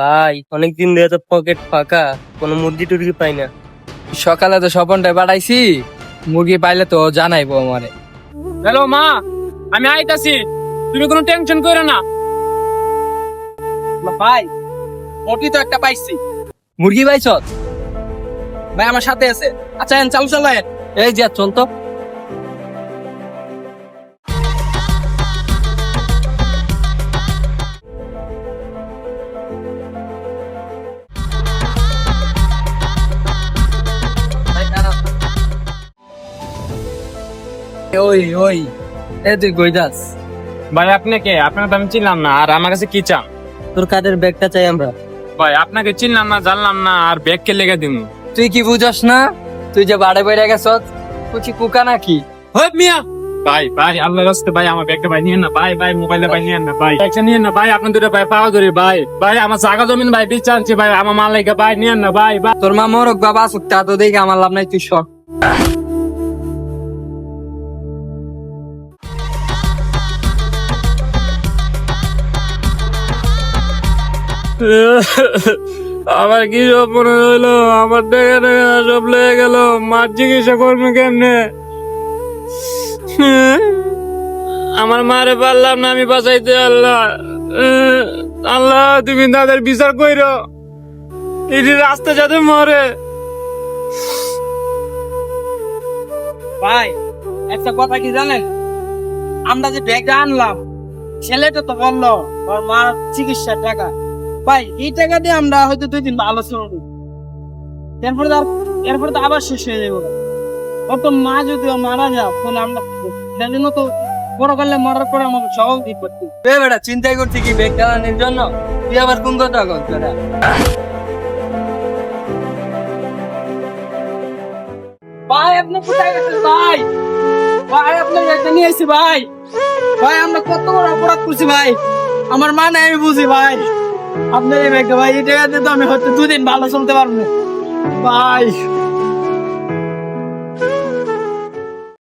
ভাই অনেকদিন ধরে তো পকেট ফাঁকা কোনো মুরগি টুরগি পাই না। সকালে তো স্বপনটা পাঠাইছি মুরগি পাইলে তো জানাইবো আমারে। হ্যালো মা আমি আইতাছি তুমি কোনো টেনশন করো না। ভাই মোটি তো একটা পাইছি। মুরগি পাইছ? ভাই আমার সাথে আছে। আচ্ছা এন চালু চালায়েন। এই যে চল তো। ওই ওই। এ তুই কই যাস? ভাই আপনি কে? আপনাকে তো আমি চিনলাম না। আর আমার কাছে কি চান? তোর কাদের ব্যাগটা চাই আমরা? ভাই আপনাকে চিনলাম না জানলাম না আর ব্যাগ কে লেগে দিন তুই কি বুঝস না? তুই যে বাড়ে বাইরে গেছ তুই কি কুকা নাকি? হয় মিয়া! ভাই ভাই আল্লাহ রাস্তে ভাই আমার ব্যাগটা ভাই নিয়েন না। ভাই ভাই মোবাইলটা ভাই না। ভাই একটা নিয়েন না। ভাই আপনার দুটো ভাই পাওয়া ধরি ভাই। ভাই আমার জায়গা জমিন ভাই বিচার আনছি ভাই। আমার মালাইকা ভাই নিয়েন না ভাই ভাই। তোর মা মরক বাবা তা তো দেখে আমার লাভ নাই তুই সর আমার কি সব মনে হইল? আমার দেখা দেখা সব লেগে গেল। মার চিকিৎসা করবে কেমনে? আমার মারে পারলাম না, আমি বাঁচাইতে আল্লাহ। আল্লাহ, তুমি তাদের বিচার কইরো। এটি রাস্তা যাতে মরে। ভাই, একটা কথা কি জানেন? আমরা যে ব্যাগটা আনলাম, ছেলেটা তো বলল, ওর মার চিকিৎসার টাকা। ভাই এই টাকা দিয়ে আমরা হয়তো দুই দিন ভালো চলবো এরপরে আর- এরপরে তো আবার শেষ হয়ে যাব। ও তো মা যদি মারা যাও তাহলে আমরা সেদিন তো বড় করলে মরার পরে আমাকে সব করতে? এ বেটা চিন্তাই করছি কি ব্যাগ চালানোর জন্য? তুই আবার কোন কথা কর বেটা? ভাই আপনি কোথায় গেছেন ভাই? ভাই আপনার একটা নিয়ে এসেছি ভাই। ভাই আমরা কত বড় অপরাধ করছি ভাই। আমার মা নাই আমি বুঝি ভাই। আপনার এই ভাই এই জায়গাতে তো আমি হয়তো দুদিন ভালো চলতে পারব। ভাই